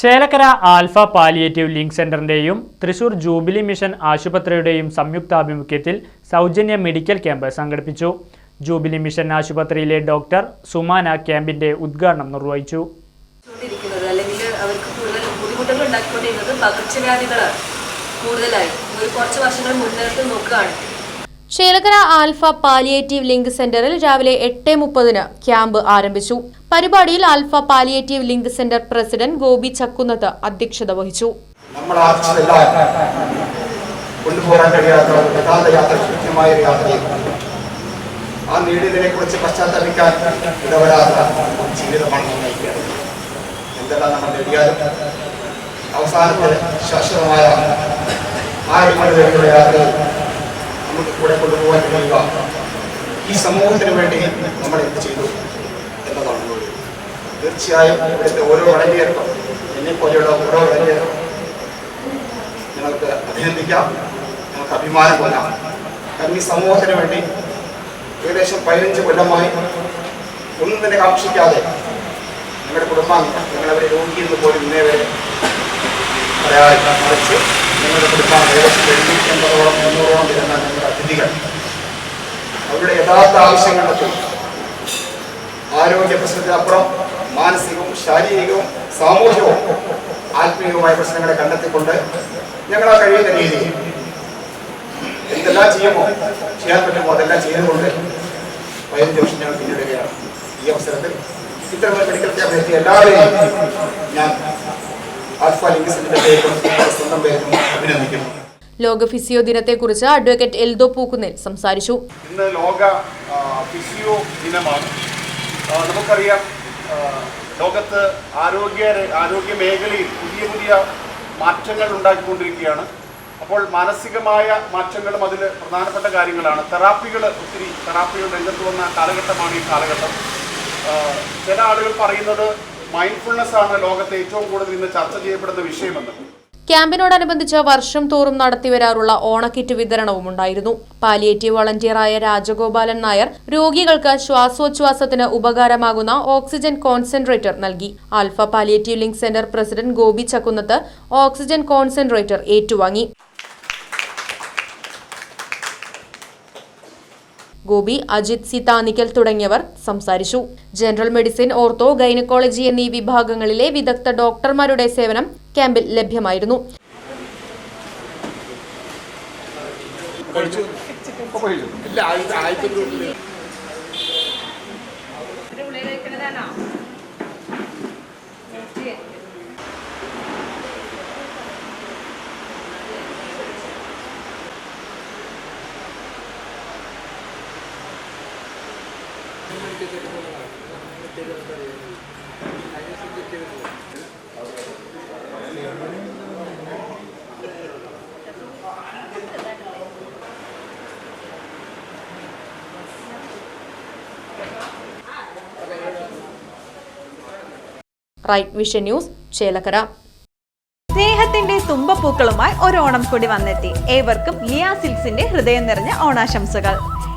Chelakkara Alpha palliative link സെന്ററിന്റെയും Thrissur Jubilee Mission ആശുപത്രിയുടെയും സംയുക്താഭിമുഖ്യത്തിൽ സൗജന്യ മെഡിക്കൽ ക്യാമ്പ് സംഘടിപ്പിച്ചു. ജൂബിലി മിഷൻ ആശുപത്രിയിലെ ഡോക്ടർ സുമാന ക്യാമ്പിന്റെ ഉദ്ഘാടനം നിർവഹിച്ചു. അല്ലെങ്കിൽ അവർക്ക് കൂടുതൽ കൂടുതലായി. ഒരു കുറച്ച് വർഷങ്ങൾ മുന്നേറ്റം നോക്കുകയാണ് ചേലക്കര ആൽഫ പാലിയേറ്റീവ് ലിങ്ക് സെന്ററിൽ രാവിലെ എട്ട് മുപ്പതിന് ക്യാമ്പ് ആരംഭിച്ചു. പരിപാടിയിൽ Alpha palliative link centre president Gopi Chakkunnath അധ്യക്ഷത വഹിച്ചു. കൊണ്ടുപോകാൻ കഴിയാത്ത ഒരു ഗതാഗത യാത്ര കൃത്യമായ ഒരു യാത്രയാണ്. ആ നേടിയതിനെ കുറിച്ച് പശ്ചാത്തലപ്പിക്കാൻ ഇടവരാത്ത ജീവിതമാണ് നയിക്കുന്നത് എന്തെല്ലാം നമ്മൾ നേടിയാലും അവസാനത്തെ ശാശ്വതമായ ആ ഇടങ്ങളിലേക്കുള്ള യാത്രയിൽ നമുക്ക് കൂടെ കൊണ്ടുപോകാൻ കഴിയുക ഈ സമൂഹത്തിന് വേണ്ടി നമ്മൾ എന്ത് ചെയ്തു എന്നതാണ് തീർച്ചയായും ഇവിടുത്തെ ഓരോ വളരെയേറും എന്നെ പോലെയുള്ള ഓരോ വളരെയേറും ഞങ്ങൾക്ക് അഭിനന്ദിക്കാം ഞങ്ങൾക്ക് അഭിമാനം കൊല്ലാം കാരണം ഈ സമൂഹത്തിന് വേണ്ടി ഏകദേശം പതിനഞ്ച് കൊല്ലമായി ഒന്നും തന്നെ കാക്ഷിക്കാതെ ഞങ്ങളുടെ കുടുംബാംഗങ്ങൾ ഞങ്ങളവരെ രോഗിയെന്ന് പോലും ഇന്നേ വരെ പറയാതെ മറിച്ച് ഞങ്ങളുടെ കുടുംബാംഗം ഏകദേശം എഴുന്നൂറ്റി അമ്പതോളം മുന്നൂറോളം വരുന്ന ഞങ്ങളുടെ അതിഥികൾ. അവരുടെ യഥാർത്ഥ ആവശ്യങ്ങൾക്ക് ആരോഗ്യ പ്രശ്നത്തിനപ്പുറം മാനസികവും ശാരീരികവും സാമൂഹികവും ആത്മീയവുമായ പ്രശ്നങ്ങളെ കണ്ടെത്തിക്കൊണ്ട് ഞങ്ങളാ കഴിയുന്ന രീതിയിൽ എന്തെല്ലാം ചെയ്യുമോ ചെയ്യാൻ പറ്റുമോ അതെല്ലാം ചെയ്തുകൊണ്ട് പതിനഞ്ച് വർഷം ഞങ്ങൾ പിന്നിടുകയാണ്. ഈ അവസരത്തിൽ ഇത്തരം മെഡിക്കൽ ക്യാമ്പ് എത്തിയ എല്ലാവരെയും ഞാൻ സ്വന്തം പേരും അഭിനന്ദിക്കുന്നു. ലോക ഫിസിയോ ദിനത്തെ കുറിച്ച് അഡ്വക്കേറ്റ് എൽദോ പൂക്കുന്നിൽ സംസാരിച്ചു. ഇന്ന് ലോക ഫിസിയോ ദിനമാണ്. നമുക്കറിയാം ലോകത്ത് ആരോഗ്യ ആരോഗ്യ മേഖലയിൽ പുതിയ പുതിയ മാറ്റങ്ങൾ ഉണ്ടാക്കിക്കൊണ്ടിരിക്കുകയാണ്. അപ്പോൾ മാനസികമായ മാറ്റങ്ങളും അതിൽ പ്രധാനപ്പെട്ട കാര്യങ്ങളാണ്. തെറാപ്പികൾ ഒത്തിരി തെറാപ്പികൾ രംഗത്ത് വന്ന കാലഘട്ടമാണ് ഈ കാലഘട്ടം. ചില ആളുകൾ പറയുന്നത് മൈൻഡ്ഫുൾനെസ് ആണ് ലോകത്തെ ഏറ്റവും കൂടുതൽ ഇന്ന് ചർച്ച ചെയ്യപ്പെടുന്ന വിഷയമെന്ന്. ക്യാമ്പിനോടനുബന്ധിച്ച് വർഷം തോറും നടത്തിവരാറുള്ള ഓണക്കിറ്റ് വിതരണവും ഉണ്ടായിരുന്നു. പാലിയേറ്റീവ് വളണ്ടിയറായ രാജഗോപാലൻ നായർ രോഗികൾക്ക് ശ്വാസോച്ഛ്വാസത്തിന് ഉപകാരമാകുന്ന ഓക്സിജൻ കോൺസെൻട്രേറ്റർ നൽകി. Alpha palliative link centre president Gopi Chakkunnath oxygen concentrator ഏറ്റുവാങ്ങി. ഗോപി അജിത് സിതാനിക്കൽ തുടങ്ങിയവർ സംസാരിച്ചു. ജനറൽ മെഡിസിൻ ഓർത്തോ ഗൈനക്കോളജി എന്നീ വിഭാഗങ്ങളിലെ വിദഗ്ധ ഡോക്ടർമാരുടെ സേവനം ക്യാമ്പിൽ ലഭ്യമായിരുന്നു. റൈറ്റ് വിഷൻ ന്യൂസ് ചേലക്കര സ്നേഹത്തിന്റെ തുമ്പപ്പൂക്കളുമായി ഒരു ഓണം കൂടി വന്നെത്തി. ഏവർക്കും ലിയാ സിൽസിന്റെ ഹൃദയം നിറഞ്ഞ ഓണാശംസകൾ.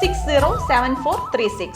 six zero seven four three six